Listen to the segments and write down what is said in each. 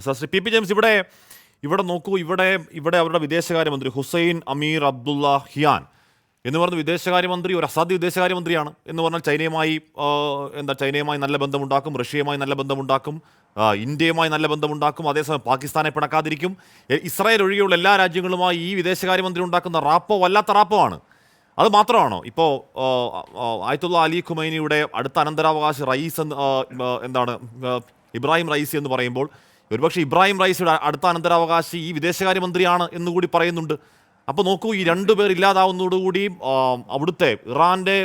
Shri P P James ഇവിടെ ഇവിടെ നോക്കൂ ഇവിടെ ഇവിടെ അവരുടെ വിദേശകാര്യമന്ത്രി ഹുസൈൻ അമീർ അബ്ദുള്ള ഹിയാൻ എന്ന് പറഞ്ഞ വിദേശകാര്യമന്ത്രി ഒരു അസാധ്യ വിദേശകാര്യമന്ത്രിയാണ് എന്ന് പറഞ്ഞാൽ ചൈനയുമായി എന്താ ചൈനയുമായി നല്ല ബന്ധമുണ്ടാക്കും റഷ്യയുമായി നല്ല ബന്ധമുണ്ടാക്കും ഇന്ത്യയുമായി നല്ല ബന്ധമുണ്ടാക്കും അതേസമയം പാകിസ്ഥാനെ പിണക്കാതിരിക്കും. ഇസ്രായേൽ ഒഴികെയുള്ള എല്ലാ രാജ്യങ്ങളുമായി ഈ വിദേശകാര്യമന്ത്രി ഉണ്ടാക്കുന്ന റാപ്പോ വല്ലാത്ത റാപ്പോ ആണ്. അത് മാത്രമാണോ? ഇപ്പോൾ ആയത്തുള്ള അലി ഖുമൈനിയുടെ അടുത്ത അനന്തരാവകാശ റയീസ് എന്ന് എന്താണ് ഇബ്രാഹിം റയീസി എന്ന് പറയുമ്പോൾ ഒരുപക്ഷെ ഇബ്രാഹിം റൈസിയുടെ അടുത്ത അനന്തരാവകാശി ഈ വിദേശകാര്യമന്ത്രിയാണ് എന്നുകൂടി പറയുന്നുണ്ട്. അപ്പോൾ നോക്കൂ ഈ രണ്ടുപേർ ഇല്ലാതാവുന്നതോടുകൂടി ആ, അവിടുത്തെ ഇറാന്റെ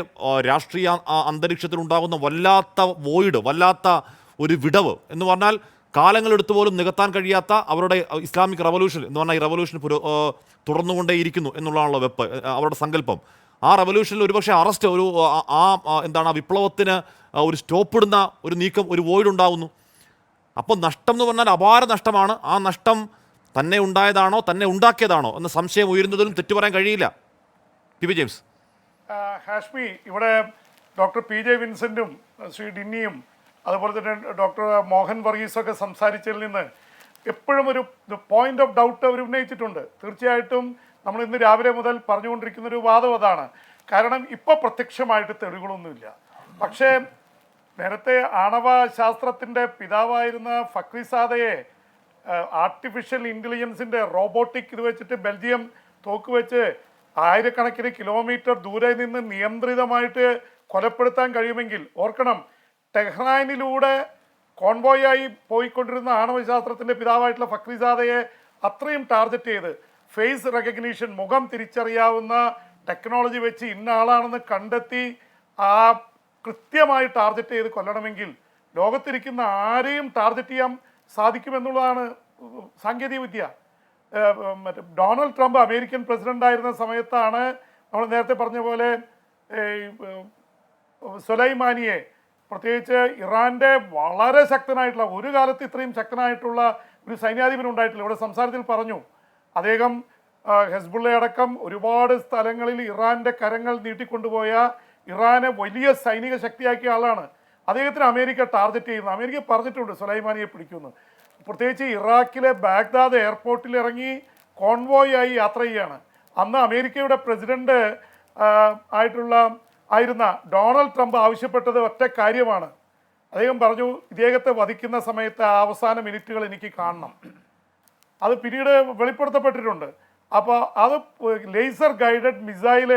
രാഷ്ട്രീയ അന്തരീക്ഷത്തിലുണ്ടാകുന്ന വല്ലാത്ത വോയിഡ് വല്ലാത്ത ഒരു വിടവ് എന്ന് പറഞ്ഞാൽ കാലങ്ങളെടുത്ത് പോലും നികത്താൻ കഴിയാത്ത അവരുടെ ഇസ്ലാമിക് റവല്യൂഷൻ എന്ന് പറഞ്ഞാൽ ഈ റവല്യൂഷൻ പുരോ തുടർന്നുകൊണ്ടേയിരിക്കുന്നു എന്നുള്ളതാണല്ലോ വെപ്പ് അവരുടെ സങ്കല്പം. ആ റവല്യൂഷനിൽ ഒരുപക്ഷെ അറസ്റ്റ് ഒരു ആ, എന്താണ് ആ വിപ്ലവത്തിന് ഒരു സ്റ്റോപ്പിടുന്ന ഒരു നീക്കം ഒരു വോയിഡ് ഉണ്ടാകുന്നു അപ്പോൾ നഷ്ടം എന്ന് പറഞ്ഞാൽ അപാര നഷ്ടമാണ്. ആ നഷ്ടം തന്നെ ഉണ്ടായതാണോ തന്നെ ഉണ്ടാക്കിയതാണോ എന്ന സംശയം ഉയരുന്നതിലും തെറ്റു പറയാൻ കഴിയില്ല. P B James. ഹാഷ്മി ഇവിടെ ഡോക്ടർ പി ജെ വിൻസെന്റും ശ്രീ ഡിന്നിയും അതുപോലെ തന്നെ ഡോക്ടർ മോഹൻ വർഗീസൊക്കെ സംസാരിച്ചതിൽ നിന്ന് എപ്പോഴും ഒരു പോയിന്റ് ഓഫ് ഡൗട്ട് അവർ ഉന്നയിച്ചിട്ടുണ്ട്. തീർച്ചയായിട്ടും നമ്മൾ ഇന്ന് രാവിലെ മുതൽ പറഞ്ഞുകൊണ്ടിരിക്കുന്ന ഒരു വാദം അതാണ്. കാരണം ഇപ്പോൾ പ്രത്യക്ഷമായിട്ട് തെളിവുകളൊന്നുമില്ല. പക്ഷേ നേരത്തെ ആണവ ശാസ്ത്രത്തിന്റെ പിതാവായിരുന്ന ഫക്രിസാദയെ ആർട്ടിഫിഷ്യൽ ഇന്റലിജൻസിന്റെ റോബോട്ടിക് ഇത് വെച്ചിട്ട് ബെൽജിയം തോക്ക് വെച്ച് ആയിരക്കണക്കിന് കിലോമീറ്റർ ദൂരെ നിന്ന് നിയന്ത്രിതമായിട്ട് കൊലപ്പെടുത്താൻ കഴിയുമെങ്കിൽ ഓർക്കണം ടെഹ്റാനിലൂടെ കോൺവോയായി പോയിക്കൊണ്ടിരുന്ന ആണവ ശാസ്ത്രത്തിന്റെ പിതാവായിട്ടുള്ള ഫക്രിസാദയെ അത്രയും ടാർഗറ്റ് ചെയ്ത് ഫേസ് റെക്കഗ്നീഷൻ മുഖം തിരിച്ചറിയാവുന്ന ടെക്നോളജി വെച്ച് ഇന്ന ആളാണെന്ന് കണ്ടെത്തി ആ കൃത്യമായി ടാർഗറ്റ് ചെയ്ത് കൊല്ലണമെങ്കിൽ ലോകത്തിരിക്കുന്ന ആരെയും ടാർഗറ്റ് ചെയ്യാൻ സാധിക്കുമെന്നുള്ളതാണ് സാങ്കേതിക വിദ്യ. മറ്റേ ഡൊണാൾഡ് ട്രംപ് അമേരിക്കൻ പ്രസിഡന്റ് ആയിരുന്ന സമയത്താണ് നമ്മൾ നേരത്തെ പറഞ്ഞ പോലെ സുലൈമാനിയെ പ്രത്യേകിച്ച് ഇറാന്റെ വളരെ ശക്തനായിട്ടുള്ള ഒരു കാലത്ത് ഇത്രയും ശക്തനായിട്ടുള്ള ഒരു സൈന്യാധിപൻ ഉണ്ടായിട്ടില്ല. ഇവിടെ സംസാരത്തിൽ പറഞ്ഞു അദ്ദേഹം ആ, ഹെസ്ബുള്ള അടക്കം ഒരുപാട് സ്ഥലങ്ങളിൽ ഇറാന്റെ കരങ്ങൾ നീട്ടിക്കൊണ്ടുപോയ ഇറാനെ വലിയ സൈനിക ശക്തിയാക്കിയ ആളാണ്. അദ്ദേഹത്തിന് അമേരിക്ക ടാർഗറ്റ് ചെയ്യുന്നു. അമേരിക്ക പറഞ്ഞിട്ടുണ്ട് സുലൈമാനിയെ പിടിക്കുന്നു പ്രത്യേകിച്ച് ഇറാഖിലെ ബാഗ്ദാദ് എയർപോർട്ടിൽ ഇറങ്ങി കോൺവോയ് ആയി യാത്ര ചെയ്യാണ്. അന്ന് അമേരിക്കയുടെ പ്രസിഡന്റ് ആയിട്ടുള്ള ആയിരുന്ന ഡൊണാൾഡ് ട്രംപ് ആവശ്യപ്പെട്ടത് ഒറ്റ കാര്യമാണ്. അദ്ദേഹം പറഞ്ഞു ഇദ്ദേഹത്തെ വധിക്കുന്ന സമയത്ത് ആ അവസാന മിനിറ്റുകൾ എനിക്ക് കാണണം. അത് പിന്നീട് വെളിപ്പെടുത്തപ്പെട്ടിട്ടുണ്ട്. അപ്പോൾ അത് ലേസർ ഗൈഡഡ് മിസൈൽ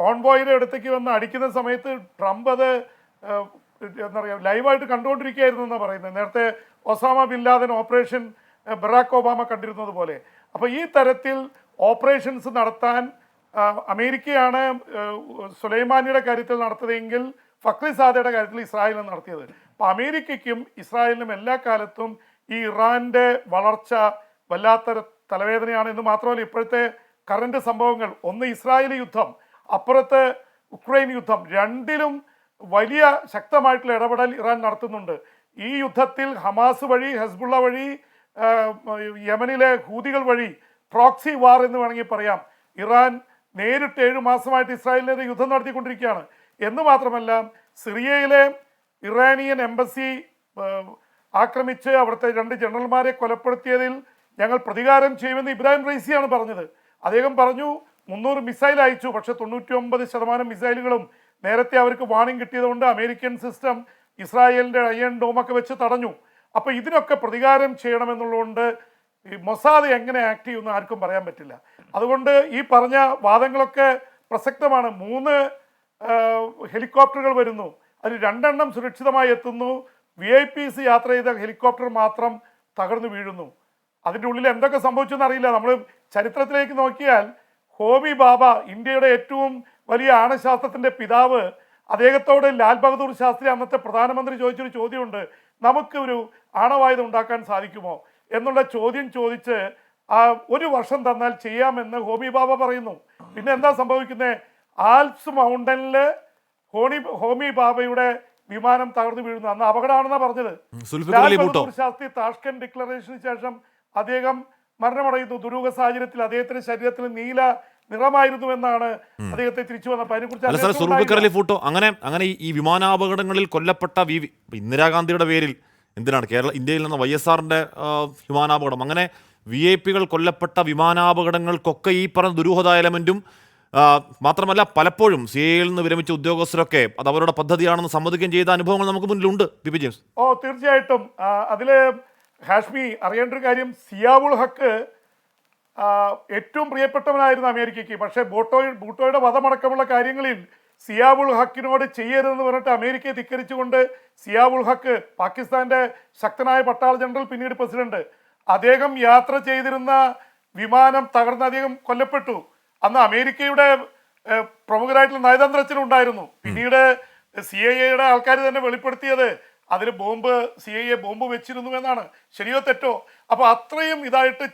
കോൺവോയിയുടെ അടുത്തേക്ക് വന്ന് അടിക്കുന്ന സമയത്ത് ട്രംപ് അത് എന്താ പറയുക ലൈവായിട്ട് കണ്ടുകൊണ്ടിരിക്കുകയായിരുന്നു എന്നാണ് പറയുന്നത്. നേരത്തെ Osama bin Laden operation Barack Obama കണ്ടിരുന്നത് പോലെ. അപ്പോൾ ഈ തരത്തിൽ ഓപ്പറേഷൻസ് നടത്താൻ അമേരിക്കയാണ് സുലൈമാനിയുടെ കാര്യത്തിൽ നടത്തിയതെങ്കിൽ ഫക്രിസാദയുടെ കാര്യത്തിൽ ഇസ്രായേലും നടത്തിയത്. അപ്പോൾ അമേരിക്കയ്ക്കും ഇസ്രായേലിനും എല്ലാ കാലത്തും ഈ ഇറാന്റെ വളർച്ച വല്ലാത്തൊരു തലവേദനയാണ്. എന്ന് മാത്രമല്ല ഇപ്പോഴത്തെ കറണ്ട് സംഭവങ്ങൾ. ഒന്ന് ഇസ്രായേലി യുദ്ധം. അപ്പുറത്ത് ഉക്രൈൻ യുദ്ധം രണ്ടിലും വലിയ ശക്തമായിട്ടുള്ള ഇടപെടൽ ഇറാൻ നടത്തുന്നുണ്ട്. ഈ യുദ്ധത്തിൽ ഹമാസ് വഴി ഹെസ്ബുള്ള വഴി യമനിലെ ഹൂതികൾ വഴി പ്രോക്സി വാർ എന്ന് വേണമെങ്കിൽ പറയാം. ഇറാൻ നേരിട്ട് ഏഴു മാസമായിട്ട് ഇസ്രായേലിനെതിരെ യുദ്ധം നടത്തിക്കൊണ്ടിരിക്കുകയാണ്. എന്ന് മാത്രമല്ല സിറിയയിലെ ഇറാനിയൻ എംബസി ആക്രമിച്ച് അവിടുത്തെ രണ്ട് ജനറൽമാരെ കൊലപ്പെടുത്തിയതിൽ ഞങ്ങൾ പ്രതികാരം ചെയ്യുമെന്ന് ഇബ്രാഹിം റൈസിയാണ് പറഞ്ഞത്. അദ്ദേഹം പറഞ്ഞു മുന്നൂറ് മിസൈൽ അയച്ചു. പക്ഷേ തൊണ്ണൂറ്റി ഒമ്പത് ശതമാനം മിസൈലുകളും നേരത്തെ അവർക്ക് വാണിംഗ് കിട്ടിയതുകൊണ്ട് അമേരിക്കൻ സിസ്റ്റം ഇസ്രായേലിന്റെ അയൺ ഡോമൊക്കെ വെച്ച് തടഞ്ഞു. അപ്പോൾ ഇതിനൊക്കെ പ്രതികാരം ചെയ്യണമെന്നുള്ളതുകൊണ്ട് ഈ മൊസാദ് എങ്ങനെ ആക്ട് ചെയ്യുമെന്ന് ആർക്കും പറയാൻ പറ്റില്ല. അതുകൊണ്ട് ഈ പറഞ്ഞ വാദങ്ങളൊക്കെ പ്രസക്തമാണ്. മൂന്ന് ഹെലികോപ്റ്ററുകൾ വരുന്നു. അതിൽ രണ്ടെണ്ണം സുരക്ഷിതമായി എത്തുന്നു. വി ഐ പി സി യാത്ര ചെയ്ത ഹെലികോപ്റ്റർ മാത്രം തകർന്നു വീഴുന്നു. അതിന്റെ ഉള്ളിൽ എന്തൊക്കെ സംഭവിച്ചെന്ന് അറിയില്ല. നമ്മൾ ചരിത്രത്തിലേക്ക് നോക്കിയാൽ ഹോമി ബാബ ഇന്ത്യയുടെ ഏറ്റവും വലിയ ആണശാസ്ത്രത്തിന്റെ പിതാവ്. അദ്ദേഹത്തോട് ലാൽ ബഹദൂർ ശാസ്ത്രി അന്നത്തെ പ്രധാനമന്ത്രി ചോദിച്ചൊരു ചോദ്യമുണ്ട്. നമുക്ക് ഒരു ആണവായുധം ഉണ്ടാക്കാൻ സാധിക്കുമോ? എന്നുള്ള ചോദ്യം ചോദിച്ച് ആ ഒരു വർഷം തന്നാൽ ചെയ്യാമെന്ന് ഹോമി ബാബ പറയുന്നു. പിന്നെ എന്താ സംഭവിക്കുന്നത് ആൽപ്സ് മൗണ്ടനിൽ ഹോണി ഹോമി ബാബയുടെ വിമാനം തകർന്നു വീഴുന്നു. അന്ന് അപകടമാണെന്നാണ് പറഞ്ഞത്. ലാൽ ബഹദൂർ ശാസ്ത്രി താഷ്കൻ ഡിക്ലറേഷന് ശേഷം അദ്ദേഹം മരണമടയുന്നു. ദുരൂഹ സാഹചര്യത്തിൽ അദ്ദേഹത്തിന്റെ ശരീരത്തിൽ നീല നിറമായിരുന്നു എന്നാണ് അദ്ദേഹത്തെ തിരിച്ചു വന്നപ്പോൾ അതിനെക്കുറിച്ച് ഫോട്ടോ അങ്ങനെ അങ്ങനെ ഈ- വിമാനാപകടങ്ങളിൽ കൊല്ലപ്പെട്ട വി ഇന്ദിരാഗാന്ധിയുടെ പേരിൽ എന്തിനാണ്? കേരള ഇന്ത്യയിൽ നിന്ന് വൈ എസ് ആറിന്റെ വിമാനാപകടം. അങ്ങനെ വി ഐ പികൾ കൊല്ലപ്പെട്ട വിമാനാപകടങ്ങൾക്കൊക്കെ ഈ പറഞ്ഞ ദുരൂഹത എലമെന്റും മാത്രമല്ല പലപ്പോഴും സി എയിൽ നിന്ന് വിരമിച്ച ഉദ്യോഗസ്ഥരൊക്കെ അത് അവരുടെ പദ്ധതിയാണെന്ന് സമ്മതിക്കുകയും ചെയ്ത അനുഭവങ്ങൾ നമുക്ക് മുന്നിലുണ്ട്. P P James. ഓ തീർച്ചയായിട്ടും. അതിലെ ഹാഷ്മി അറിയേണ്ട ഒരു കാര്യം സിയാവുൾ ഹക്ക് ഏറ്റവും പ്രിയപ്പെട്ടവനായിരുന്നു അമേരിക്കയ്ക്ക്. പക്ഷേ ബോട്ടോ ബൂട്ടോയുടെ വധമടക്കമുള്ള കാര്യങ്ങളിൽ സിയാബുൾ ഹക്കിനോട് ചെയ്യരുതെന്ന് പറഞ്ഞിട്ട് അമേരിക്കയെ ധിക്കരിച്ചുകൊണ്ട് സിയാബുൾ ഹക്ക് പാകിസ്ഥാന്റെ ശക്തനായ പട്ടാള ജനറൽ പിന്നീട് പ്രസിഡന്റ് അദ്ദേഹം യാത്ര ചെയ്തിരുന്ന വിമാനം തകർന്ന് അദ്ദേഹം കൊല്ലപ്പെട്ടു. അന്ന് അമേരിക്കയുടെ പ്രമുഖരായിട്ടുള്ള നയതന്ത്രജ്ഞനും ഉണ്ടായിരുന്നു പിന്നീട് സി ഐ എയുടെ ആൾക്കാർ തന്നെ വെളിപ്പെടുത്തിയത് അതിൽ bomb C I A bomb വെച്ചിരുന്നു എന്നാണ്. ശരിയോ തെറ്റോ? അപ്പോൾ അത്രയും ഇതായിട്ട്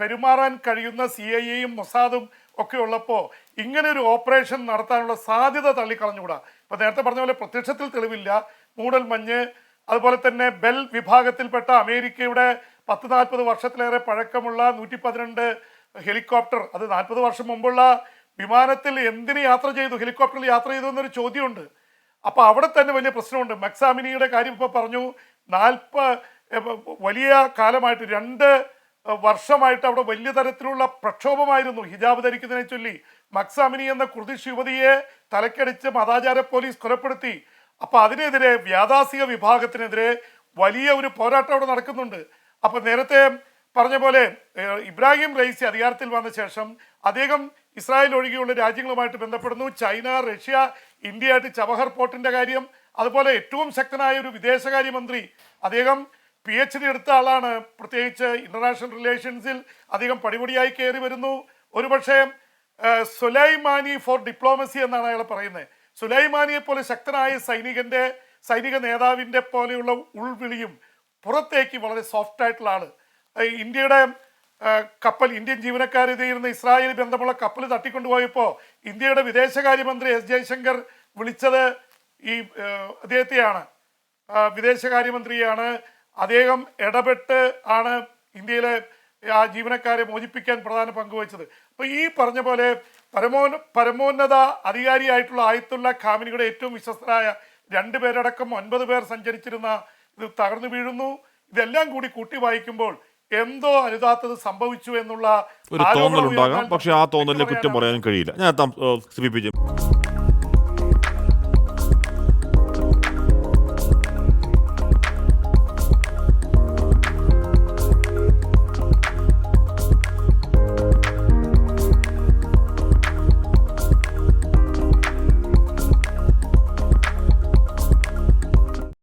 പെരുമാറാൻ കഴിയുന്ന സി ഐ എയും മൊസാദും ഒക്കെ ഉള്ളപ്പോൾ ഇങ്ങനെ ഒരു ഓപ്പറേഷൻ നടത്താനുള്ള സാധ്യത തള്ളിക്കളഞ്ഞുകൂടാ. ഇപ്പൊ നേരത്തെ പറഞ്ഞ പോലെ പ്രത്യക്ഷത്തിൽ തെളിവില്ല. മൂടൽ മഞ്ഞ് അതുപോലെ തന്നെ ബെൽ വിഭാഗത്തിൽപ്പെട്ട അമേരിക്കയുടെ പത്ത് നാൽപ്പത് വർഷത്തിലേറെ പഴക്കമുള്ള നൂറ്റി പതിനെണ്ട് ഹെലികോപ്റ്റർ അത് നാൽപ്പത് വർഷം മുമ്പുള്ള വിമാനത്തിൽ എന്തിന് യാത്ര ചെയ്തു ഹെലികോപ്റ്ററിൽ യാത്ര ചെയ്തു എന്നൊരു ചോദ്യമുണ്ട്. അപ്പൊ അവിടെ തന്നെ വലിയ പ്രശ്നമുണ്ട്. മക്സാമിനിയുടെ കാര്യം ഇപ്പൊ പറഞ്ഞു നാൽപ്പ വലിയ കാലമായിട്ട് രണ്ട് വർഷമായിട്ട് അവിടെ വലിയ തരത്തിലുള്ള പ്രക്ഷോഭമായിരുന്നു. ഹിജാബ് ധരിക്കുന്നതിനെ ചൊല്ലി മക്സാമിനി എന്ന കുർദിഷ് യുവതിയെ തലക്കടിച്ച് മതാചാര പോലീസ് കൊലപ്പെടുത്തി. അപ്പൊ അതിനെതിരെ വ്യാദാസിക വിഭാഗത്തിനെതിരെ വലിയ ഒരു പോരാട്ടം അവിടെ നടക്കുന്നുണ്ട്. അപ്പൊ നേരത്തെ പറഞ്ഞ പോലെ ഇബ്രാഹിം റൈസി അധികാരത്തിൽ വന്ന ശേഷം അദ്ദേഹം ഇസ്രായേൽ ഒഴികെയുള്ള രാജ്യങ്ങളുമായിട്ട് ബന്ധപ്പെടുന്നു. ചൈന റഷ്യ ഇന്ത്യയായിട്ട് ചവഹർ പോർട്ടിന്റെ കാര്യം അതുപോലെ ഏറ്റവും ശക്തനായ ഒരു വിദേശകാര്യമന്ത്രി അദ്ദേഹം പി എച്ച് ഡി എടുത്ത ആളാണ്. പ്രത്യേകിച്ച് ഇന്റർനാഷണൽ റിലേഷൻസിൽ അധികം പടിപടിയായി കയറി വരുന്നു. ഒരുപക്ഷെ സുലൈമാനി ഫോർ ഡിപ്ലോമസി എന്നാണ് അയാൾ പറയുന്നത്. സുലൈമാനിയെ പോലെ ശക്തനായ സൈനികന്റെ സൈനിക നേതാവിന്റെ പോലെയുള്ള ഉൾവിളിയും പുറത്തേക്ക് വളരെ സോഫ്റ്റ് ആയിട്ടുള്ള ആൾ. ഇന്ത്യയുടെ കപ്പൽ ഇന്ത്യൻ ജീവനക്കാർ ചെയ്യുന്ന ഇസ്രായേൽ ബന്ധമുള്ള കപ്പൽ തട്ടിക്കൊണ്ടുപോയപ്പോൾ ഇന്ത്യയുടെ വിദേശകാര്യമന്ത്രി എസ് ജയശങ്കർ വിളിച്ചത് ഈ അദ്ദേഹത്തെയാണ്. വിദേശകാര്യമന്ത്രിയാണ്. അദ്ദേഹം ഇടപെട്ട് ആണ് ഇന്ത്യയിലെ ആ ജീവനക്കാരെ മോചിപ്പിക്കാൻ പ്രധാന പങ്കുവഹിച്ചത് അപ്പോൾ അപ്പൊ ഈ പറഞ്ഞ പോലെ പരമോന്ന പരമോന്നത അധികാരിയായിട്ടുള്ള ആയത്തുള്ള ഖാമിനിയുടെ ഏറ്റവും വിശ്വസ്തരായ രണ്ടുപേരടക്കം ഒൻപത് പേർ സഞ്ചരിച്ചിരുന്ന ഇത് തകർന്നു വീഴുന്നു. ഇതെല്ലാം കൂടി കൂട്ടി വായിക്കുമ്പോൾ എന്തോ അനുതാത്തത് സംഭവിച്ചു എന്നുള്ള ഒരു തോന്നലുണ്ടാകാം. പക്ഷെ പക്ഷേ ആ തോന്നലിനെ കുറ്റം പറയാനും കഴിയില്ല. ഞാൻ